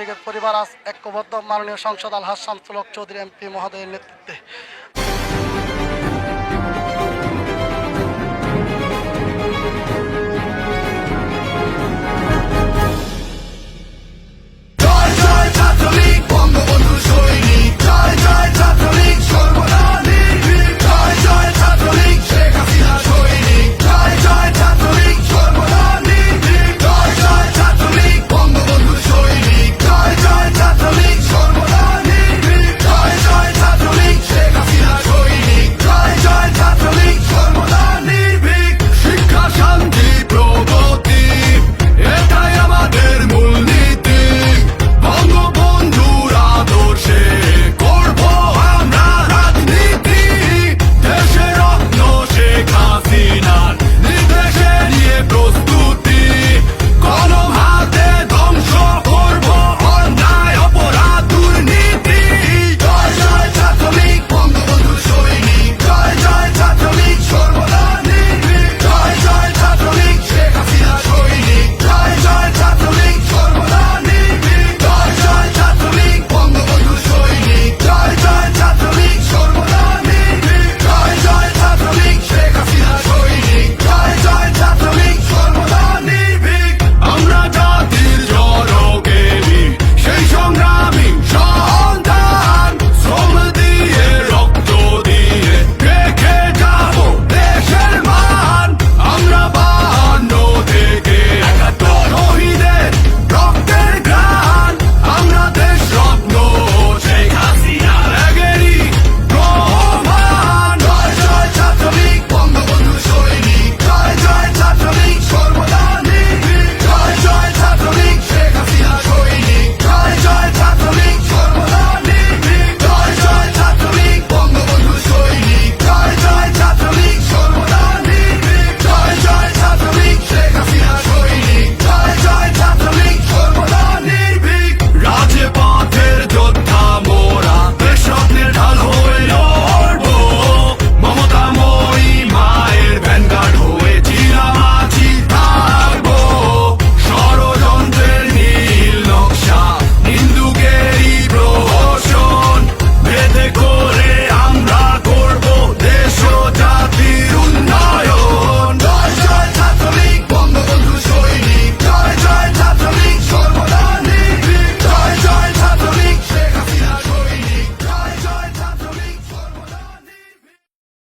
ছাত্রলীগের পরিবার আজ ঐক্যবদ্ধ মাননীয় সংসদ আলহাজ হক চৌধুরী এমপি মহোদয়ের নেতৃত্বে।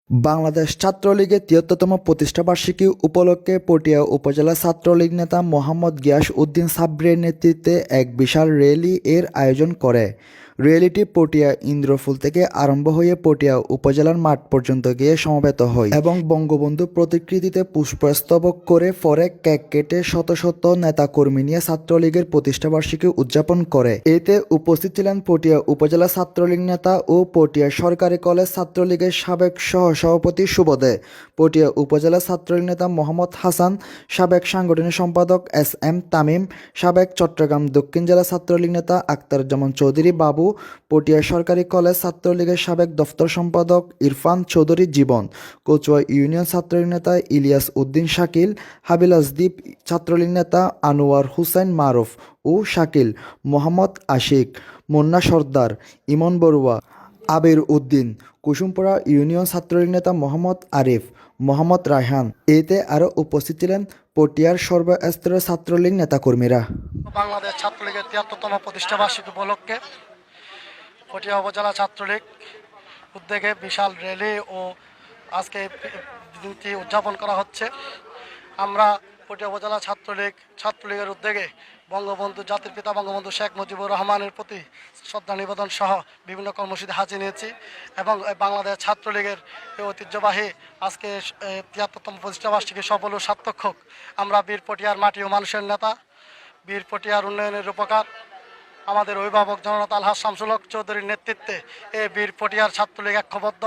বাংলাদেশ ছাত্রলীগের তিয়াত্তরতম প্রতিষ্ঠাবার্ষিকী উপলক্ষে পটিয়া উপজেলা ছাত্রলীগ নেতা মোহাম্মদ গিয়াস উদ্দিন সাবরের নেতৃত্বে এক বিশাল র্যালি এর আয়োজন করে। র্যালিটি পটিয়া ইন্দ্রফুল থেকে আরম্ভ হয়ে পটিয়া উপজেলার মাঠ পর্যন্ত গিয়ে সমবেত হয় এবং বঙ্গবন্ধু প্রতিকৃতিতে পুষ্পস্তবক করে পরে কেক কেটে শত শত নেতাকর্মী নিয়ে ছাত্রলীগের প্রতিষ্ঠাবার্ষিকী উদযাপন করে। এতে উপস্থিত ছিলেন পটিয়া উপজেলা ছাত্রলীগ নেতা ও পটিয়া সরকারি কলেজ ছাত্রলীগের সাবেক সহ সভাপতি সুবোধে, পটিয়া উপজেলা ছাত্রলীগ নেতা মোহাম্মদ হাসান, সাবেক সাংগঠনিক সম্পাদক এস এম তামিম, সাবেক চট্টগ্রাম দক্ষিণ জেলা ছাত্রলীগ নেতা আক্তারুজ্জামান চৌধুরী বাবু পটিয়া সরকারি কলেজ ছাত্রলীগের সাবেক দফতর সম্পাদক ইরফান চৌধুরী জীবন, কচুয়া ইউনিয়ন ছাত্রলীগ নেতা ইলিয়াস উদ্দিন শাকিল হাবিলাসদ্বীপ ছাত্রলীগ নেতা আনোয়ার হুসেন মারুফ ও শাকিল মোহাম্মদ আশিক, মুন্না সর্দার, ইমন বড়ুয়া, আবির উদ্দিন, কুসুমপুরা ইউনিয়ন ছাত্রলীগ নেতা মোহাম্মদ আরিফ, মোহাম্মদ রায়হান। এতে আরও উপস্থিত ছিলেন পটিয়ার সর্বস্তরের ছাত্রলীগ নেতাকর্মীরা। বাংলাদেশ ছাত্রলীগের তিয়াত্তরতম প্রতিষ্ঠাবার্ষিকী উপলক্ষে পটিয়া উপজেলা ছাত্রলীগ উদ্যোগে বিশাল র্যালি ও আজকে দিনটি উদযাপন করা হচ্ছে। আমরা পটিয়া উপজেলা ছাত্রলীগ, ছাত্রলীগের উদ্যোগে বঙ্গবন্ধু জাতির পিতা বঙ্গবন্ধু শেখ মুজিবুর রহমানের প্রতি শ্রদ্ধা নিবেদন সহ বিভিন্ন কর্মসূচি হাজির নিয়েছি এবং বাংলাদেশ ছাত্রলীগের ঐতিহ্যবাহী আজকে তিয়াত্তরতম প্রতিষ্ঠাবার্ষিকী সফল ও সার্থক আমরা বীর পটিয়ার মাটি ও মানুষের নেতা, বীর পটিয়ার উন্নয়নের রূপকার আমাদের অভিভাবক জননেতা আলহাজ শামসুল হক চৌধুরীর নেতৃত্বে এই বীর পটিয়ার ছাত্রলীগ ঐক্যবদ্ধ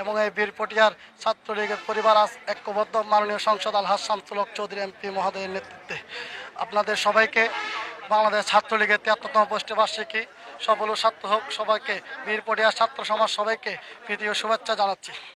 এবং এই বীর পটিয়ার ছাত্রলীগের পরিবার আজ ঐক্যবদ্ধ মাননীয় সংসদ আলহাজ শামসুল হক চৌধুরী এমপি মহোদয়ের নেতৃত্বে। আপনাদের সবাইকে বাংলাদেশ ছাত্রলীগের তিয়াত্তরতম পোস্টবার্ষিকী সফল ছাত্র হোক সবাইকে বীর পটিয়ার ছাত্র সমাজ সবাইকে ও শুভেচ্ছা জানাচ্ছি।